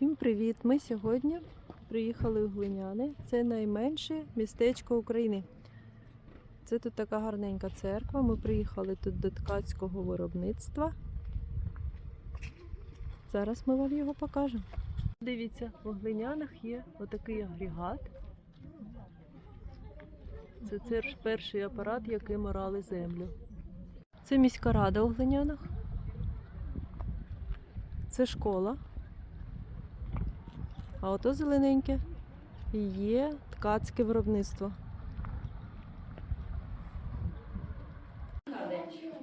Всім привіт! Ми сьогодні приїхали в Глиняни. Це найменше містечко України. Це тут така гарненька церква. Ми приїхали тут до ткацького виробництва. Зараз ми вам його покажемо. Дивіться, у глинянах є отакий агрегат. Це, це перший апарат, яким орали землю. Це міська рада у глинянах. Це школа. А ото зелененьке є ткацьке виробництво.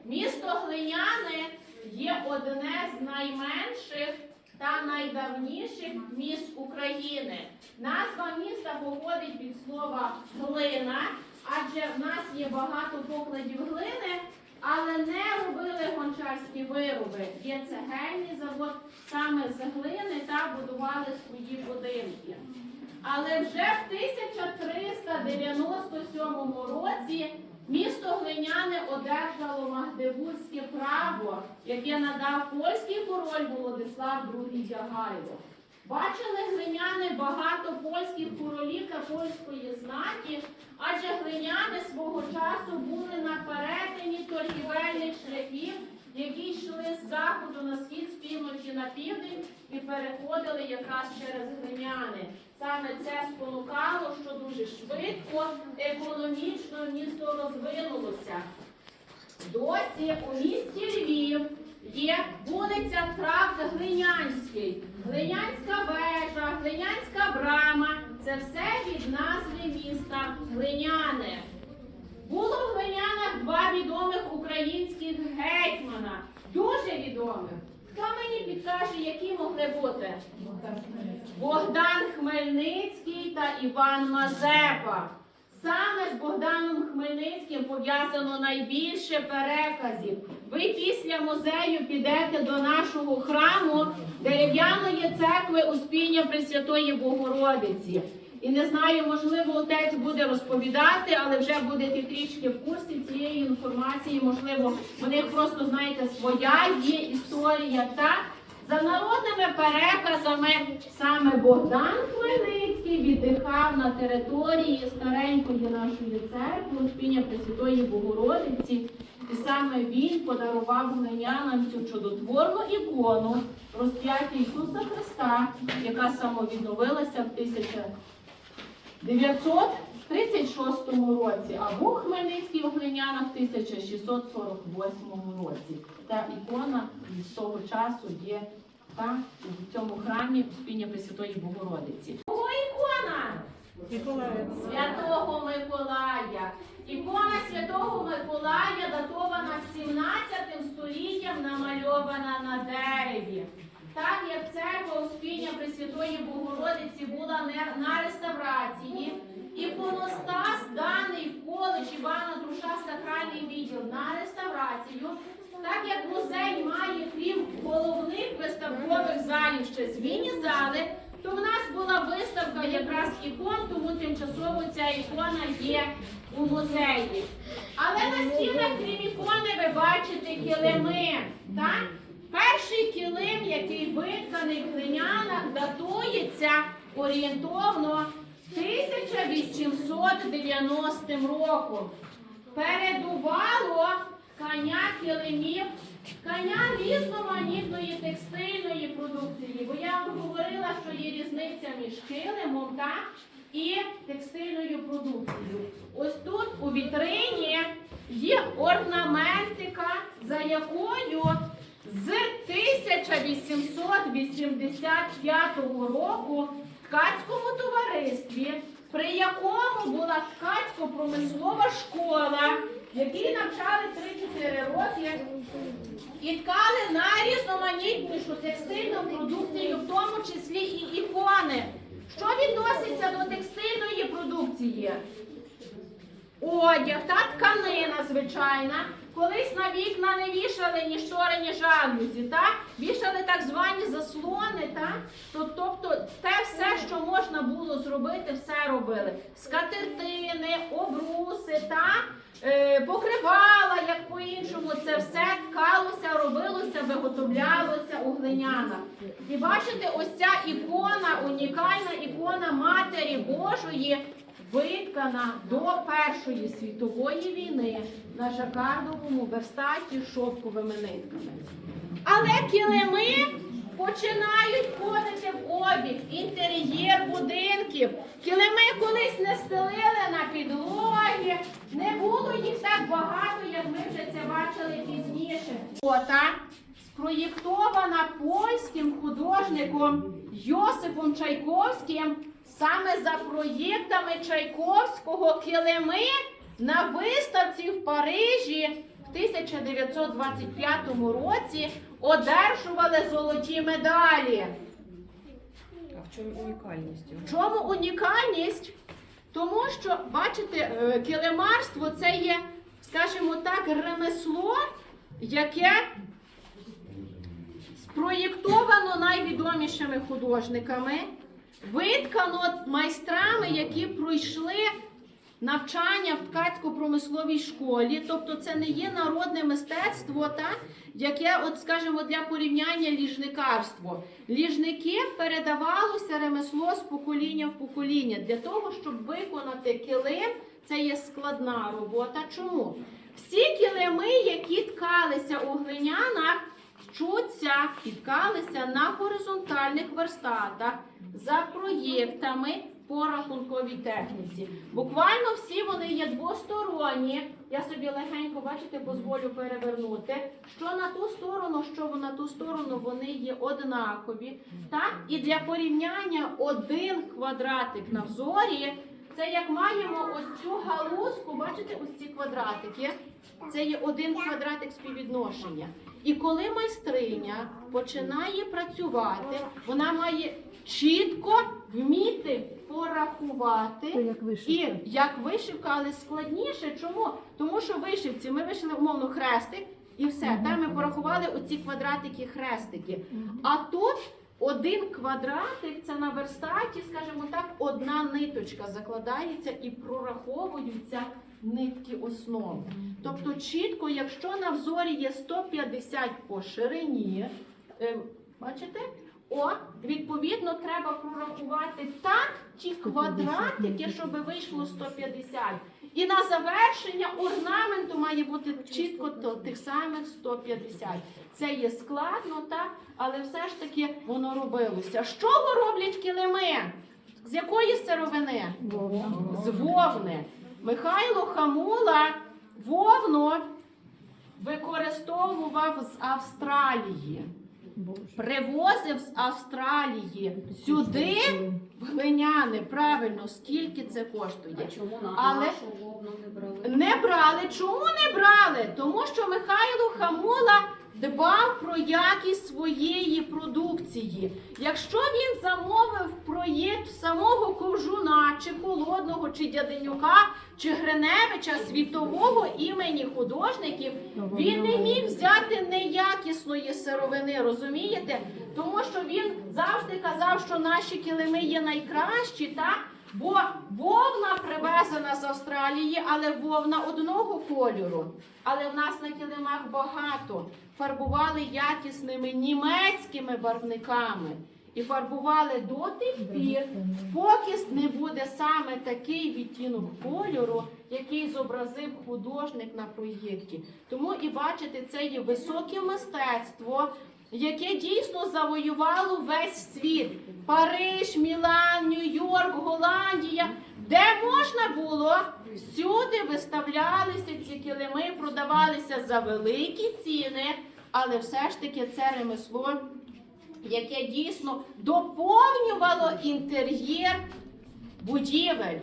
Місто Глиняни є одне з найменших та найдавніших міст України. Назва міста походить від слова глина, адже в нас є багато покладів глини, але не робили гончарські вироби. Є цегельний завод саме з глини та будували свої будинки. Але вже в 1397 році місто Глиняне одержало Магдебурзьке право, яке надав польський король Володислав II Ягайло. Бачили глиняни багато польських королів та польської знаті, адже глиняни свого часу були на перетині торгівельних шляхів, які йшли з заходу на схід, з півночі на південь і переходили якраз через глиняни. Саме це спонукало, що дуже швидко, економічно місто розвинулося. Досі у місті Львів є вулиця Тракт Глинянський, Глинянська вежа, Глинянська брама. Це все від назви міста Глиняне. Було в Глинянах два відомих українських гетьмана, дуже відомих. Хто мені підкаже, які могли бути? Богдан Хмельницький та Іван Мазепа. Саме з Богданом Хмельницьким пов'язано найбільше переказів. Ви після музею підете до нашого храму дерев'яної церкви Успіння Пресвятої Богородиці. І не знаю, можливо, отець буде розповідати, але вже будете трішки в курсі цієї інформації. Можливо, них просто, знаєте, своя є історія. Так? За народними переказами саме Богдан Хмельницький віддихав на території старенької нашої церкви Успіння Пресвятої Богородиці. І саме він подарував глинянам цю чудотворну ікону розп'яття Ісуса Христа, яка самовідновилася в 1936 році, а був Хмельницький у глинянах в 1648 році. Та ікона з того часу є та, у цьому храмі Успіння Пресвятої Богородиці. Святого Миколая. Ікона Святого Миколая датована 17 століттям, намальована на дереві. Так як церква Успіння Пресвятої Богородиці була на реставрації, іконостас даний в коледж Івана Труша сакральний відділ на реставрацію, так як музей має, крім головних виставкових залів, ще звійні зали, то в нас була виставка якраз ікон, тимчасово ця ікона є у музеї. Але на стінах, крім ікони, ви бачите килими. Так? Перший килим, який витканий в глинянах, датується орієнтовно 1890 роком. Передувало коня килимів, коня різноманітної текстильної продукції. Бо я вам говорила, що є різниця між килимом та і текстильною продукцією. Ось тут у вітрині є орнаментика, за якою з 1885 року в ткацькому товаристві, при якому була ткацько-промислова школа, які навчали 3-4 роки, і ткали найрізноманітнішу текстильну продукцію, в тому числі і ікони. Що відноситься до текстильної продукції? Одяг та тканина звичайна. Колись на вікна не вішали ні штори, ні жалюзі, так? Вішали так звані заслони, так? Тобто можна було зробити, все робили. Скатертини, обруси та е, покривала, як по-іншому, це все ткалося, робилося, виготовлялося у глинянах. І бачите, ось ця ікона, унікальна ікона Матері Божої, виткана до Першої світової війни на жакардовому верстаті шовковими нитками. Але килими починають входити в обіг, інтер'єр будинків. Килими колись не стелили на підлоги, не було їх так багато, як ми вже це бачили пізніше. Ота спроєктована польським художником Йосипом Чайковським. Саме за проєктами Чайковського килими на виставці в Парижі в 1925 році одержували золоті медалі. А в чому унікальність? В чому унікальність? Тому що, бачите, е, килимарство це є, скажімо так, ремесло, яке спроєктовано найвідомішими художниками, виткано майстрами, які пройшли навчання в ткацько-промисловій школі. Тобто це не є народне мистецтво, та, яке, от, скажімо, для порівняння ліжникарство. Ліжники передавалося ремесло з покоління в покоління. Для того, щоб виконати килим, це є складна робота. Чому? Всі килими, які ткалися у глинянах, вчуться і ткалися на горизонтальних верстатах за проєктами по рахунковій техніці. Буквально всі вони є двосторонні. Я собі легенько, бачите, дозволю перевернути. Що на ту сторону, що на ту сторону, вони є однакові. Так? І для порівняння один квадратик на взорі. Це як маємо ось цю галузку, бачите, ось ці квадратики. Це є один квадратик співвідношення. І коли майстриня починає працювати, вона має чітко вміти порахувати. То як І вишивка. як вишивка, але складніше. Чому? Тому що вишивці ми вишили умовно хрестик і все. Там ми порахували оці квадратики, хрестики. А тут один квадратик це на верстаті, скажімо так, одна ниточка закладається і прораховуються нитки основи. Тобто, чітко, якщо на взорі є 150 по ширині, е, бачите? О, відповідно, треба прорахувати так ті квадратики, щоб вийшло 150. І на завершення орнаменту має бути чітко тих самих 150. Це є складно, так, але все ж таки воно робилося. З чого роблять килими? З якої сировини? З вовни. Михайло Хамула вовну використовував з Австралії. Привозив з Австралії сюди в глиняни. Правильно, скільки це коштує? А чому на Але- нашу вовну не брали? Не брали. Чому не брали? Тому що Михайло Хамула дбав про якість своєї продукції. Якщо він замовив чи холодного, чи дяденюка, чи Гриневича, світового імені художників, він не міг взяти неякісної сировини, розумієте? Тому що він завжди казав, що наші килими є найкращі, так? Бо вовна привезена з Австралії, але вовна одного кольору. Але в нас на килимах багато. Фарбували якісними німецькими барвниками. І фарбували до тих пір, поки не буде саме такий відтінок кольору, який зобразив художник на проєкті. Тому і бачите, це є високе мистецтво, яке дійсно завоювало весь світ. Париж, Мілан, Нью-Йорк, Голландія. Де можна було, всюди виставлялися ці килими, продавалися за великі ціни, але все ж таки це ремесло, яке дійсно доповнювало інтер'єр будівель.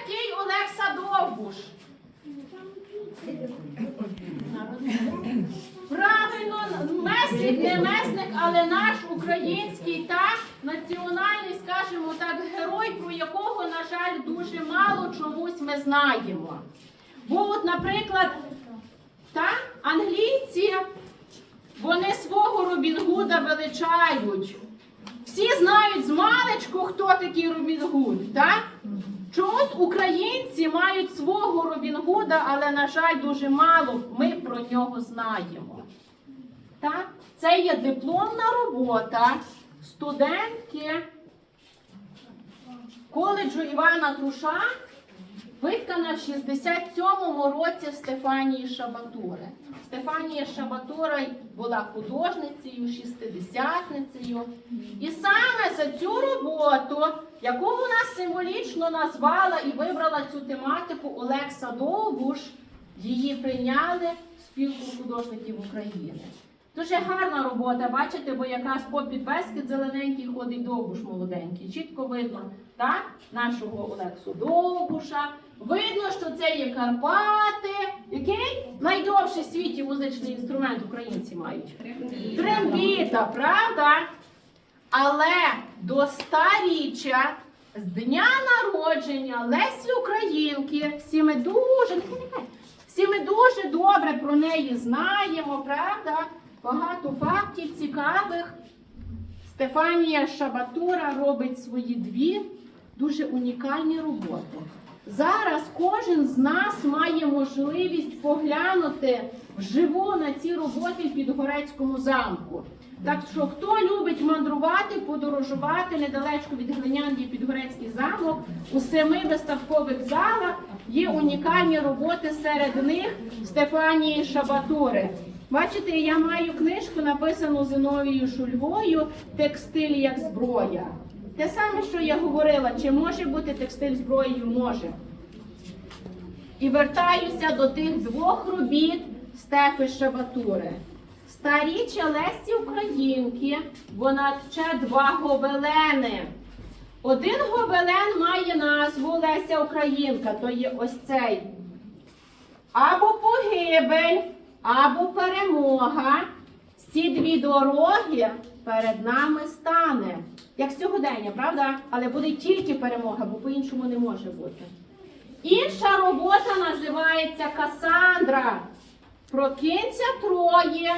Який Олег Садовбуш? Правильно, месник, не месник, але наш український та національний, скажімо так, герой, про якого, на жаль, дуже мало чомусь ми знаємо. Бо, от, наприклад, та, англійці, вони свого Робін Гуда величають. Всі знають з маличку, хто такий Робін Гуд, так? Чомусь українці мають свого Робін Гуда, але, на жаль, дуже мало ми про нього знаємо. Так? Це є дипломна робота студентки коледжу Івана Труша, виткана в 67-му році Стефанії Шабатури. Стефанія Шабатура була художницею, шістидесятницею. І саме за цю роботу, яку вона символічно назвала і вибрала цю тематику Олекса Довбуш, її прийняли в спілку художників України. Дуже гарна робота, бачите, бо якраз по підбескid зелененький ходить довбуш молоденький. Чітко видно, так? Нашого Олексу Довбуша. Видно, що це є Карпати. Який найдовший в світі музичний інструмент українці мають? Трембіта, правда? Але до старіччя з дня народження Лесі Українки, всі ми дуже, всі ми дуже добре про неї знаємо, правда? Багато фактів цікавих. Стефанія Шабатура робить свої дві дуже унікальні роботи. Зараз кожен з нас має можливість поглянути вживу на ці роботи в Підгорецькому замку. Так що, хто любить мандрувати, подорожувати недалечко від Глинян є Підгорецький замок, у семи виставкових залах є унікальні роботи серед них Стефанії Шабатури. Бачите, я маю книжку, написану Зиновією Шульгою Текстиль як зброя. Те саме, що я говорила, чи може бути текстиль зброєю? Може. І вертаюся до тих двох робіт Стефи Шабатури. Старіччя Лесі Українки, вона тче два гобелени. Один гобелен має назву Леся Українка, то є ось цей. Або погибель, або перемога. Ці дві дороги перед нами стане. Як сьогодення, правда? Але буде тільки перемога, бо по-іншому не може бути. Інша робота називається Касандра. Прокинься троє,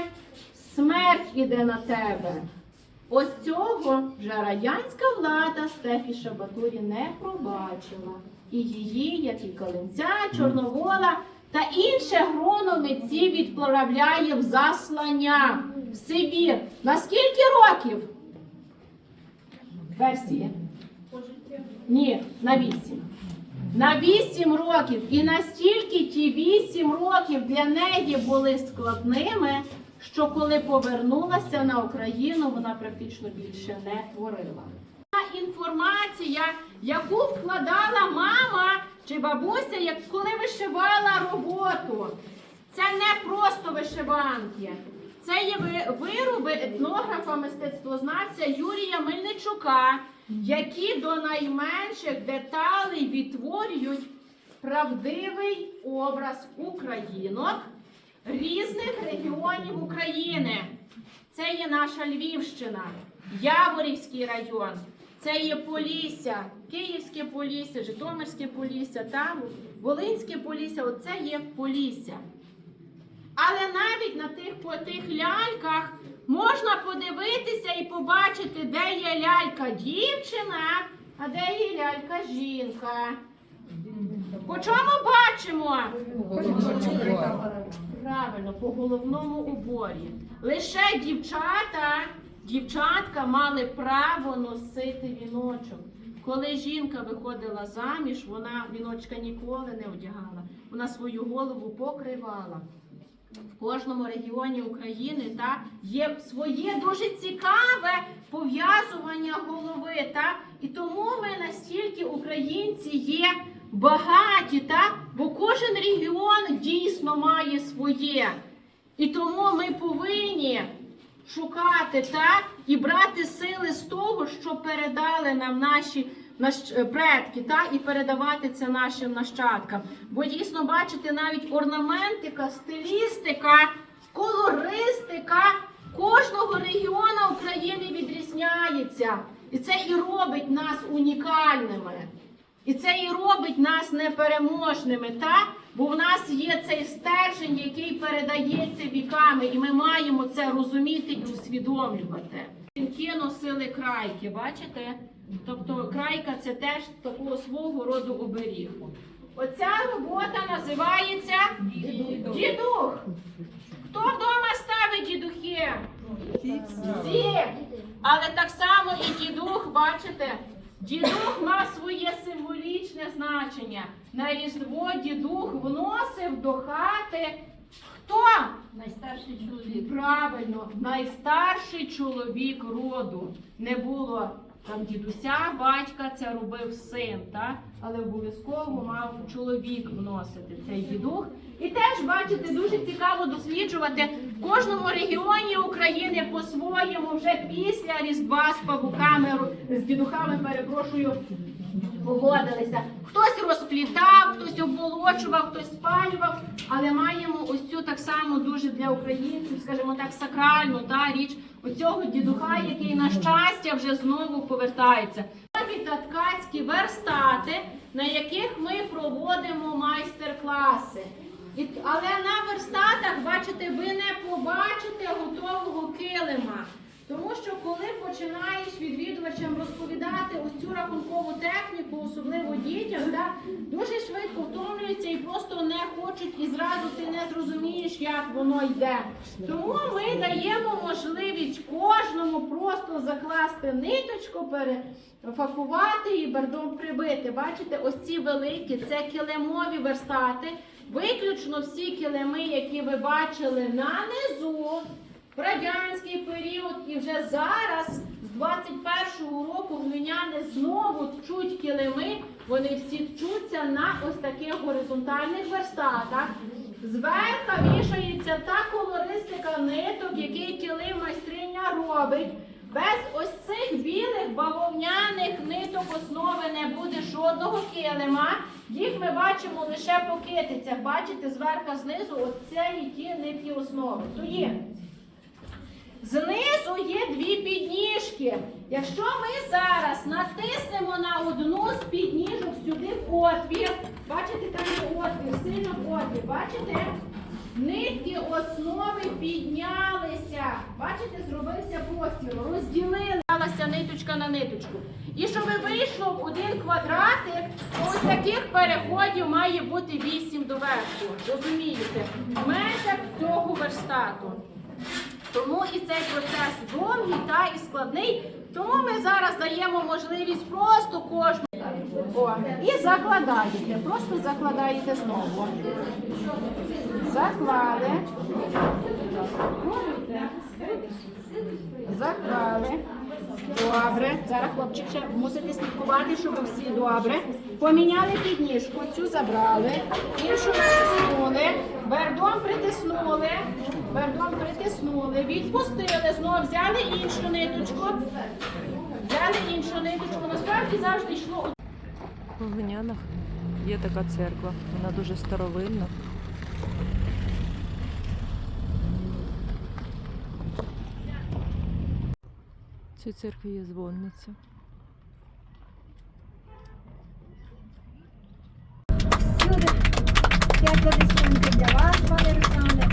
смерть іде на тебе. Ось цього вже радянська влада Стефі Шабатурі не пробачила. І її, як і Калинця, Чорновола та інше гроно митців відправляє в заслання в Сибір. На скільки років? Версія? Ні, на вісім. На вісім років. І настільки ті вісім років для неї були складними, що коли повернулася на Україну, вона практично більше не творила. Інформація, яку вкладала мама чи бабуся, як коли вишивала роботу. Це не просто вишиванки. Це є ви- вироби етнографа мистецтвознавця Юрія Мельничука, які до найменших деталей відтворюють правдивий образ українок різних регіонів України. Це є наша Львівщина, Яворівський район, це є Полісся, Київське Полісся, Житомирське Полісся, та Волинське Полісся. Оце є Полісся. Але навіть на тих по тих ляльках можна подивитися і побачити, де є лялька дівчина, а де є лялька жінка. По чому бачимо? Правильно, по головному уборі. Лише дівчата, дівчатка мали право носити віночок. Коли жінка виходила заміж, вона віночка ніколи не одягала. Вона свою голову покривала. В кожному регіоні України та, є своє дуже цікаве пов'язування голови. Та, і тому ми настільки українці є багаті, та, бо кожен регіон дійсно має своє. І тому ми повинні шукати та, і брати сили з того, що передали нам наші предки, та, і передавати це нашим нащадкам. Бо дійсно бачите, навіть орнаментика, стилістика, колористика кожного регіону України відрізняється. І це і робить нас унікальними. І це і робить нас непереможними, та? бо в нас є цей стержень, який передається віками, і ми маємо це розуміти і усвідомлювати. Жінки носили крайки, бачите? Тобто крайка це теж такого свого роду оберіг. Оця робота називається дідух. Хто вдома ставить дідухи? Всі. Але так само і дідух, бачите, дідух мав своє символічне значення. На Різдво дідух вносив до хати. Хто? Найстарший чоловік. Правильно, найстарший чоловік роду. Не було там дідуся, батька, це робив син, так? але обов'язково мав чоловік вносити цей дідух. І теж, бачите, дуже цікаво досліджувати в кожному регіоні України по-своєму вже після Різдва з павуками, з дідухами, перепрошую, поводилися. Хтось розплітав, хтось обмолочував, хтось спалював, але маємо ось цю так само дуже для українців, скажімо так, сакральну та річ оцього дідуха, який на щастя вже знову повертається. Нові та ткацькі верстати, на яких ми проводимо майстер-класи. Але на верстатах, бачите, ви не побачите готового килима. Тому що коли починаєш відвідувачам розповідати ось цю рахункову техніку, особливо дітям, да, дуже швидко втомлюються і просто не хочуть, і зразу ти не зрозумієш, як воно йде. Тому ми даємо можливість кожному просто закласти ниточку, перефахувати і бердом прибити. Бачите, ось ці великі це килимові верстати. Виключно всі килими, які ви бачили на низу, в радянський період і вже зараз, з 21-го року, глиняни знову тчуть килими. Вони всі тчуться на ось таких горизонтальних верстатах. Зверха вішається та колористика ниток, який килим майстриня робить. Без ось цих білих бавовняних ниток основи не буде жодного килима. Їх ми бачимо лише по китицях. Бачите, зверха знизу оце і ті нитки основи. То є. Знизу є дві підніжки. Якщо ми зараз натиснемо на одну з підніжок сюди отвір, бачите, там є отвір, сильно отвір, бачите? Нитки основи піднялися. Бачите, зробився простір, розділилася ниточка на ниточку. І щоб вийшло в один квадратик, то ось таких переходів має бути 8 до верху. Розумієте? В межах цього верстату. Тому і цей процес довгий та і складний. Тому ми зараз даємо можливість просто кожному. І закладаєте. Просто закладаєте знову. Заклали. Заклали. Добре. Зараз хлопчик ще мусите слідкувати, щоб всі добре. Поміняли підніжку, цю забрали, іншу притиснули, бердом притиснули, бердом притиснули, відпустили, знову взяли іншу ниточку, взяли іншу ниточку. Насправді завжди йшло У глинянах є така церква, вона дуже старовинна. В цій церкві є дзвонниця. Люди, я аплодисменти для вас, пане Руслане.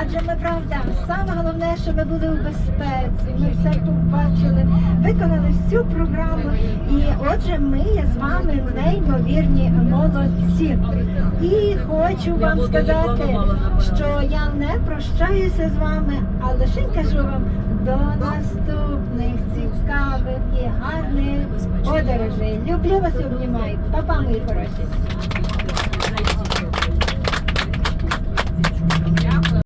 Адже ми правда, саме головне, щоб ви були у безпеці. Ми все тут бачили, виконали всю програму. І отже, ми є з вами неймовірні молодці. І хочу вам сказати, що я не прощаюся з вами, а лише кажу вам до наступних цікавих і гарних подорожей. Люблю вас обнімаю. Папа, мої хороші.